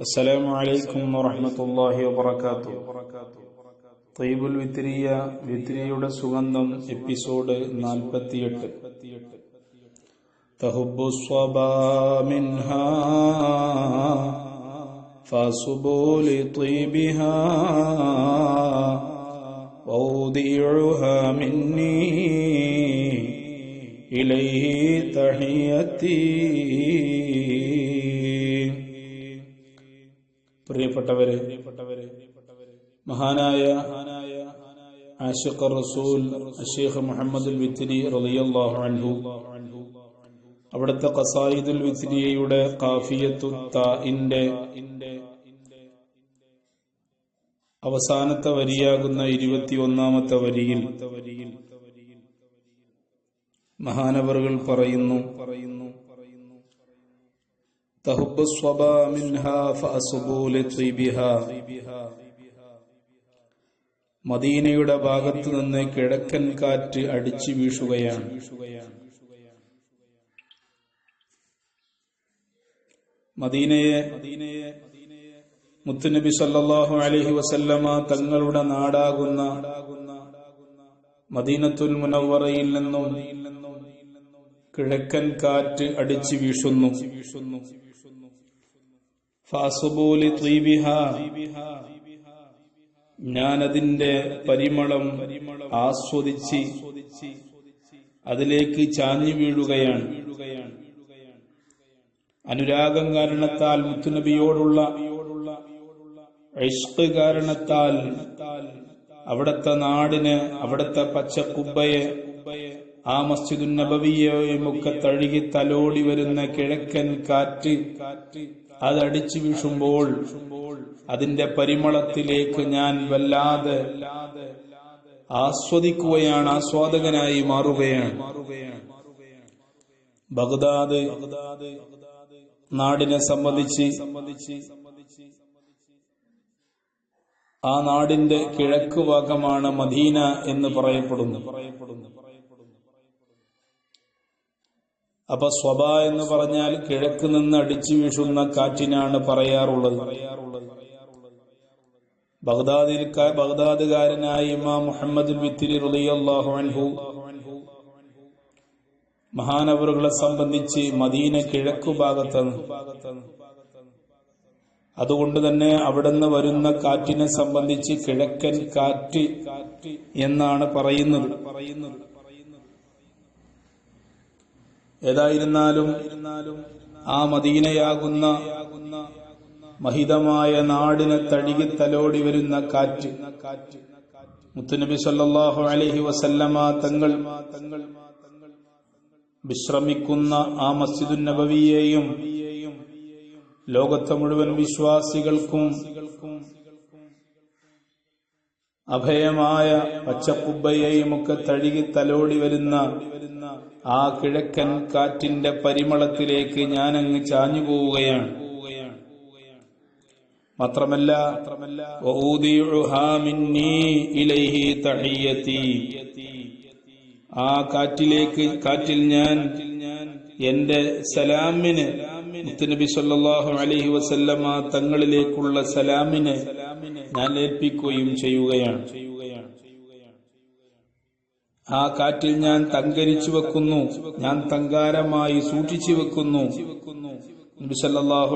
السلام عليكم ورحمة الله وبركاته തയ്യബുൽ വിത്രിയ വിത്രിയയുടെ സുഗന്ധം എപ്പിസോഡ് നാൽപ്പത്തിയെട്ട് തഹുബു സ്വബാ മിൻഹാ فاصبوا لطيبها وأوديعها مني إليه تحيتي പ്രിയപ്പെട്ടവരെ മഹാനായ ആഷിഖ് റസൂൽ ഷെയ്ഖ് മുഹമ്മദ് വിത്തിരി റളിയല്ലാഹു അൻഹു. അവിടുത്തെ ഖസായിദുൽ വിത്തിരിയയുടെ കാഫിയത്തു താഇന്റെ അവസാനത്തെ വരിയാകുന്ന ഇരുപത്തി ഒന്നാമത്തെ വരിയിൽ മഹാനവറുകൾ പറയുന്നു പറയുന്നു തഹുബ് സ്വബാ മിൻഹാ ഫഅസുബൂ لطيبها മദീനയുടെ ഭാഗത്തു നിന്ന് കിഴക്കൻ കാറ്റ് അടിച്ചു വീശുകയാണ് മദീനയെ മുത്തുനബി സല്ലാഹു അലഹി വസല്ലമ തങ്ങളുടെ നാടാകുന്ന മദീനത്തുൽ മുനവറയിൽ നിന്നും കിഴക്കൻ കാറ്റ് അടിച്ചു വീശുന്നു ഞാനതിന്റെ പരിമളം ആസ്വദിച്ച് അതിലേക്ക് ചാഞ്ഞു വീഴുകയാണ്. അനുരാഗം കാരണത്താൽ മുത്തുനബിയോടുള്ള ഇഷ്ക് കാരണത്താൽ അവിടത്തെ നാടിന് അവിടത്തെ പച്ചക്കുബയെ ആ മസ്ജിദു നബവിയെയും ഒക്കെ തഴുകി തലോടി വരുന്ന കിഴക്കൻ കാറ്റ് കാറ്റ് അതടിച്ചു വീശുമ്പോൾ അതിന്റെ പരിമളത്തിലേക്ക് ഞാൻ വല്ലാതെ ആസ്വദിക്കുകയാണ് ആസ്വാദകനായി മാറുകയാണ്. ബഗ്ദാദ് നാടിനെ സംബന്ധിച്ച് ആ നാടിന്റെ കിഴക്ക് ഭാഗമാണ് മദീന എന്ന് പറയപ്പെടുന്നു. അപ്പൊ സ്വബ എന്ന് പറഞ്ഞാൽ കിഴക്ക് നിന്ന് അടിച്ചു വീശുന്ന കാറ്റിനാണ് പറയാറുള്ളത്. ബഗ്ദാദിൽ ബഗ്ദാദുകാരനായ ഇമാം മുഹമ്മദ് ബിത്തിരി റളിയല്ലാഹു അൻഹു മഹാനവറുകളെ സംബന്ധിച്ച് മദീന കിഴക്കു ഭാഗത്താണ്. അതുകൊണ്ട് തന്നെ അവിടുന്ന് വരുന്ന കാറ്റിനെ സംബന്ധിച്ച് കിഴക്കൻ കാറ്റ് എന്നാണ് പറയുന്നത് പറയുന്നത്. ഏതായിരുന്നാലും ആ മദീനയാകുന്ന മഹിതമായ നാടിനെ തഴുകി തലോടി വരുന്ന കാറ്റ്. മുത്തുനബി സല്ലാഹു അലഹി വസല്ലമ തങ്ങൾ വിശ്രമിക്കുന്ന ആ മസ്ജിദു നബവിയെയും ലോകത്തെ മുഴുവൻ വിശ്വാസികൾക്കും അഭയമായ പച്ചക്കുബയെയും ഒക്കെ തഴുകി തലോടി വരുന്ന ആ കിഴക്കൻ കാറ്റിന്റെ പരിമളത്തിലേക്ക് ഞാനങ്ങ് ചാഞ്ഞു പോവുകയാണ്. മാത്രമല്ല ആ കാറ്റിലേക്ക് കാറ്റിൽ ഞാൻ എന്റെ സലാമിന് മുത്തുനബി സല്ലല്ലാഹു അലൈഹി വസല്ലമ തങ്ങളിലേക്കുള്ള സലാമിനെ ഞാൻ ഏൽപ്പിക്കുകയും ചെയ്യുകയാണ്. ആ കാറ്റിൽ ഞാൻ തങ്കരിച്ചു വെക്കുന്നു. ഞാൻ തങ്കാരമായി സൂക്ഷിച്ചു വെക്കുന്നു. നബി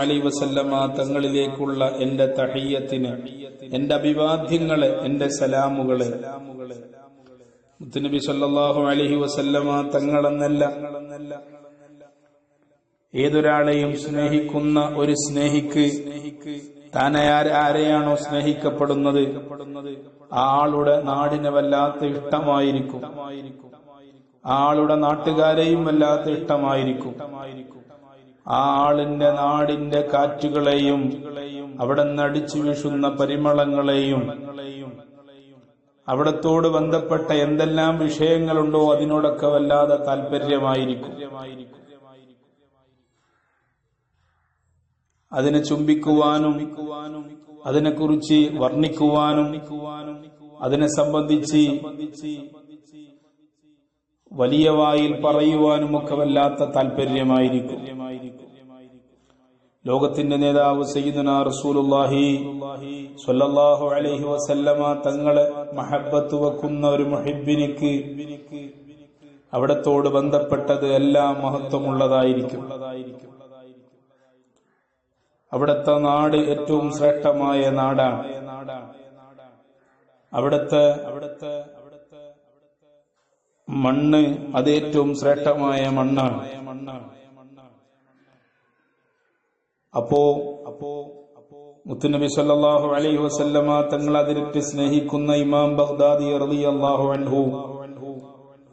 അലൈ വസല്ലമ തങ്ങളിലേക്കുള്ള എന്റെ തഹയ്യത്തിന് എന്റെ അഭിവാദ്യങ്ങളെ എന്റെ സലാമുകളെ. മുത്തുനബി സല്ലല്ലാഹു അലൈഹി വസല്ലമ തങ്ങളെന്നല്ല ഏതൊരാളെയും സ്നേഹിക്കുന്ന ഒരു സ്നേഹിക്ക് താൻ ആരെയാണോ സ്നേഹിക്കപ്പെടുന്നത്? ആളുടെ നാടിനെ വല്ലാത്ത ഇഷ്ടമായിരിക്കും. ആളുടെ നാട്ടുകാരെയും വല്ലാത്ത ഇഷ്ടമായിരിക്കും. ആ ആളിന്റെ നാടിന്റെ കാറ്റുകളെയും അവിടെ നടിച്ചു വീശുന്ന പരിമളങ്ങളെയും അവിടത്തോട് ബന്ധപ്പെട്ട എന്തെല്ലാം വിഷയങ്ങളുണ്ടോ അതിനോടൊക്കെ വല്ലാതെ താല്പര്യമായിരിക്കും. അതിനെ ചുംബിക്കുവാനും അതിനെക്കുറിച്ച് വർണിക്കുവാനും അതിനെ സംബന്ധിച്ച് വലിയ വായിൽ പറയുവാനും ഒക്കെ വല്ലാത്ത താല്പര്യമായിരിക്കും ലോകത്തിന്റെ നേതാവ് അലൈഹി വസല്ലമ തങ്ങളെ മഹബത്ത് വെക്കുന്ന ഒരു മുഹിബിനിക്ക് അവിടത്തോട് ബന്ധപ്പെട്ടത് എല്ലാം മഹത്വമുള്ളതായിരിക്കും. അവിടുത്തെ നാട് ഏറ്റവും ശ്രേഷ്ഠമായ നാടാണ്. അവിടുത്തെ അവിടുത്തെ അവിടുത്തെ മണ്ണ് അത് ഏറ്റവും ശ്രേഷ്ഠമായ മണ്ണാണ്. അപ്പോ അപ്പോ അപ്പോ മുത്തുനബി സല്ലാഹു അലൈഹി വസല്ലമ തങ്ങൾ അതിരിട്ട് സ്നേഹിക്കുന്ന ഇമാം ബഗ്ദാദി അള്ളാഹു അൻഹു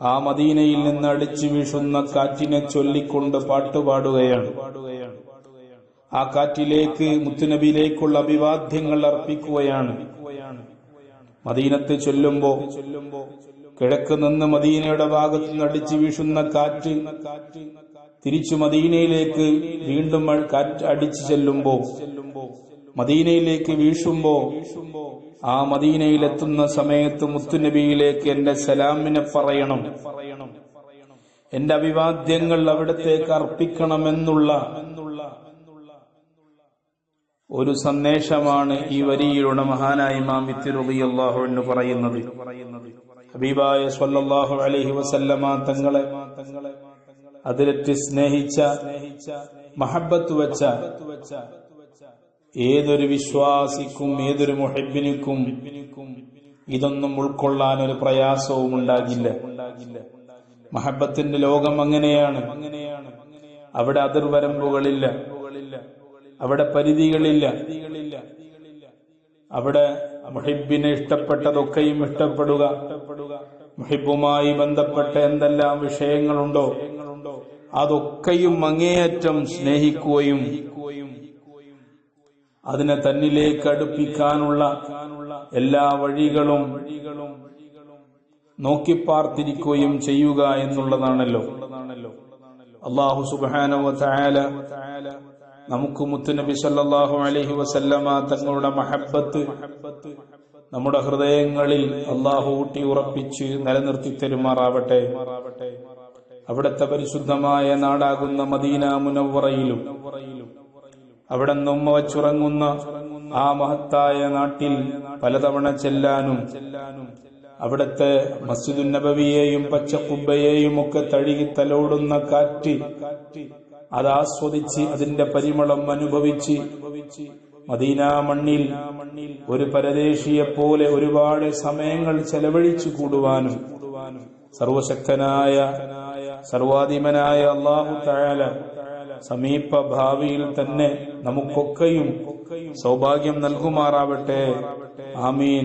ആ മദീനയിൽ നിന്ന് അടിച്ചു വീശുന്ന കാറ്റിനെ ചൊല്ലിക്കൊണ്ട് പാട്ടുപാടുകയാണ്. ആ കാറ്റിലേക്ക് മുത്തുനബിയിലേക്കുള്ള അഭിവാദ്യങ്ങൾ അർപ്പിക്കുകയാണ്. മദീനത്ത് ചൊല്ലുമ്പോ കിഴക്ക് നിന്ന് മദീനയുടെ ഭാഗത്ത് നിന്ന് അടിച്ചു വീശുന്ന കാറ്റ് തിരിച്ചു മദീനയിലേക്ക് വീണ്ടും കാറ്റ് അടിച്ചു ചെല്ലുമ്പോ മദീനയിലേക്ക് വീശുമ്പോ ആ മദീനയിലെത്തുന്ന സമയത്ത് മുത്തുനബിയിലേക്ക് എന്റെ സലാമിനെ പറയണം. എന്റെ അഭിവാദ്യങ്ങൾ അവിടത്തേക്ക് അർപ്പിക്കണമെന്നുള്ള ഒരു സന്ദേശമാണ് ഈ വരിയിലൂടെ മഹാനായ ഇമാം ഇത്തിറുബിയല്ലാഹു എന്ന് പറയുന്നത്. ഹബീബായ സല്ലല്ലാഹു അലൈഹി വസല്ലമ തങ്ങളെ അതിലറ്റ് സ്നേഹിച്ച മഹബത്ത് വെച്ച ഏതൊരു വിശ്വാസിക്കും ഏതൊരു മുഹബിനിക്കും ഇതൊന്നും ഉൾക്കൊള്ളാൻ ഒരു പ്രയാസവും ഉണ്ടാകില്ല. മഹബത്തിന്റെ ലോകം അങ്ങനെയാണ്. അവിടെ അതിർവരമ്പുകളില്ല. അവിടെ പരിധികളില്ല. അവിടെ മുഹിബിനെ ഇഷ്ടപ്പെട്ടതൊക്കെയും ഇഷ്ടപ്പെടുക. മുഹിബുമായി ബന്ധപ്പെട്ട എന്തെല്ലാം വിഷയങ്ങളുണ്ടോ? അതൊക്കെയും അങ്ങേയറ്റം സ്നേഹിക്കുകയും അതിനെ തന്നിലേക്ക് അടുപ്പിക്കാനുള്ള എല്ലാ വഴികളും നോക്കിപ്പാർത്തിരിക്കുകയും ചെയ്യുക എന്നുള്ളതാണല്ലോ. അള്ളാഹു ചായാല നമുക്ക് മുത്തുനബി സല്ലാഹു അലഹി വസല്ലമ തങ്ങളുടെ മഹബത്ത് നമ്മുടെ ഹൃദയങ്ങളിൽ അള്ളാഹു ഊട്ടി ഉറപ്പിച്ച് നിലനിർത്തി തരുമാറാവട്ടെ. അവിടുത്തെ പരിശുദ്ധമായ നാടാകുന്ന മദീന മുനവറയിലും അവിടെ നമ്മ വച്ചുറങ്ങുന്ന ആ മഹത്തായ നാട്ടിൽ പലതവണ ചെല്ലാനും അവിടുത്തെ മസ്ജിദുൻ നബവിയെയും പച്ചക്കുബ്ബയെയും ഒക്കെ തഴുകി തലോടുന്ന കാറ്റ് അത് ആസ്വദിച്ച് അതിന്റെ പരിമളം അനുഭവിച്ച് മദീന മണ്ണിൽ ഒരു പരദേശിയെ പോലെ ഒരുപാട് സമയങ്ങൾ ചെലവഴിച്ചു കൂടുവാനും സർവശക്തനായ സർവാധിമനായ അള്ളാഹു തായാല സമീപ ഭാവിയിൽ തന്നെ നമുക്കൊക്കെയും സൗഭാഗ്യം നൽകുമാറാവട്ടെ. ആമീൻ.